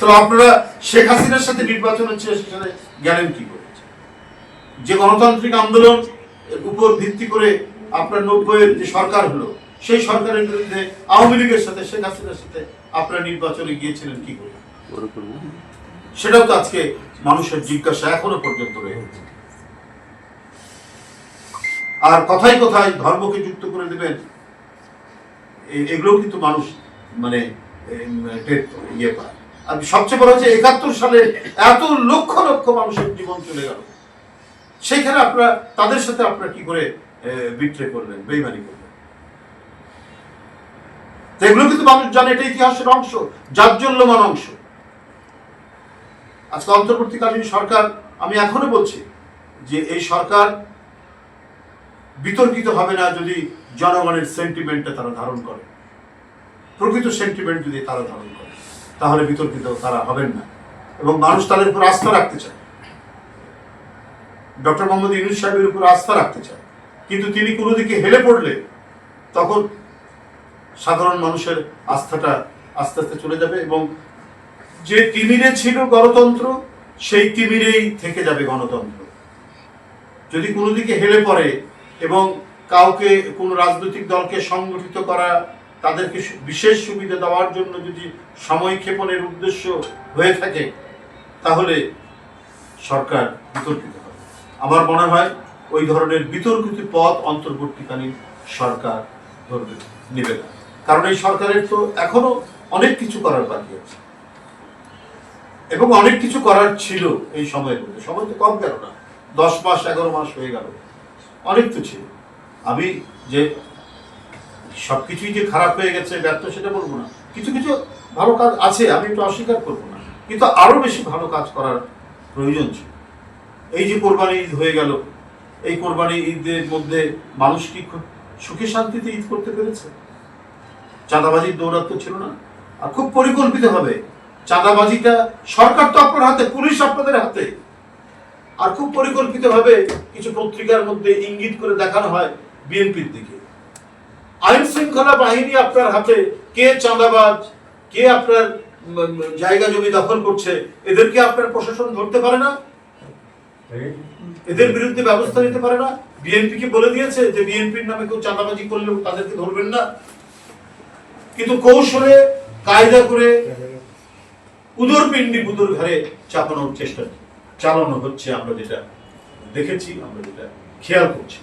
তাহলে আপনারা শেখ হাসিনার সাথে নির্বাচন হচ্ছে, সেখানে গেলেন কি করে? যে গণতান্ত্রিক আন্দোলন উপর ভিত্তি করে আপনার নব্বইয়ের যে সরকার হলো, সেই সরকারের বিরুদ্ধে আওয়ামী লীগের সাথে, শেখ হাসিনার সাথে আপনারা নির্বাচনে গিয়েছিলেন কি করে? সেটাও তো আজকে মানুষের জিজ্ঞাসা এখনও পর্যন্ত রয়ে আর কথায় কথায় ধর্মকে যুক্ত করে দেবেন, এ- এগুলোও কিন্তু মানুষ মানে ইয়ে পায়। আর সবচেয়ে বড় হচ্ছে একাত্তর সালে এত লক্ষ লক্ষ মানুষের জীবন চলে গেল। সেইখানে আপনারা, তাদের সাথে আপনারা কি করে বিট্রে করলেন, বেইমানি করলেন? এগুলো কিন্তু মানুষ জানে, এটা ইতিহাসের অংশ, জাজ্জল্যমান অংশ। আজকে অন্তর্বর্তীকালীন সরকার, আমি এখনও বলছি যে এই সরকার বিতর্কিত হবে না যদি জনগণের সেন্টিমেন্টটা তারা ধারণ করে। প্রকৃত সেন্টিমেন্ট যদি তারা ধারণ করে। তাহলে বিতর্কিত তারা হবেন না। এবং মানুষ তাদের উপর আস্থা রাখতে চায়। ডক্টর মোহাম্মদ ইউনুস সাহেবের উপর আস্থা রাখতে চায়। কিন্তু তিনি কোনো দিকে হেলে পড়লে তখন সাধারণ মানুষের আস্থাটা আস্তে আস্তে চলে যাবে এবং যে তিমিরে ছিল গণতন্ত্র, সেই তিমিরেই থেকে যাবে গণতন্ত্র। যদি কোনো দিকে হেলে পড়ে এবং কাউকে কোনো রাজনৈতিক দলকে সংগঠিত করা তাদেরকে বিশেষ সুবিধা দেওয়ার জন্য যদি সময় ক্ষেপণের উদ্দেশ্য হয়ে থাকে, তাহলে সরকার বিতর্কিত হবে। আমার মনে হয় ওই ধরনের বিতর্কিত পথ অন্তর্বর্তীকালীন সরকার ধরবে, নেবে না। কারণ এই সরকারের তো এখনও অনেক কিছু করার বাকি আছে। এবং অনেক কিছু করার ছিল এই সময়ের মধ্যে। সময় তো কম গেল না? দশ মাস, এগারো মাস হয়ে গেল। অনেক তো ছিল। আমি যে সবকিছুই যে খারাপ হয়ে গেছে, ব্যর্থ, সেটা বলব না। কিছু কিছু ভালো কাজ আছে, আমি একটু অস্বীকার করব না। কিন্তু আরও বেশি ভালো কাজ করার প্রয়োজন ছিল। এই যে কোরবানি ঈদ হয়ে গেল, এই কোরবানি ঈদের মধ্যে মানুষ কি সুখে শান্তিতে ঈদ করতে পেরেছে? চাঁদাবাজির দৌরাত্ম ছিল না? আর খুব পরিকল্পিত হবে চাঁদাবাজিটা সরকার তো আপনার হাতে, পুলিশ আপনাদের হাতে। আর খুব পরিকল্পিত ভাবে কিছু পত্রিকার মধ্যে ইঙ্গিত করে দেখানো হয় বিএনপির দিকে। আইন শৃঙ্খলা বাহিনী আপনার হাতে, কে চাঁদাবাজ, কে আপনার জায়গা জমি দখল করছে, এদেরকে আপনার প্রশাসন ধরতে পারে না? এদের বিরুদ্ধে ব্যবস্থা নিতে পারে না? বিএনপি কি বলে দিয়েছে যে বিএনপির নামে কেউ চাঁদাবাজি করলে তাদেরকে ধরবেন না? কিন্তু কৌশলে কায়দা করে উদর পিণ্ডি বুদুর ঘরে চাপানোর চেষ্টা চালানো হচ্ছে আমরা যেটা দেখেছি, আমরা যেটা খেয়াল করছি।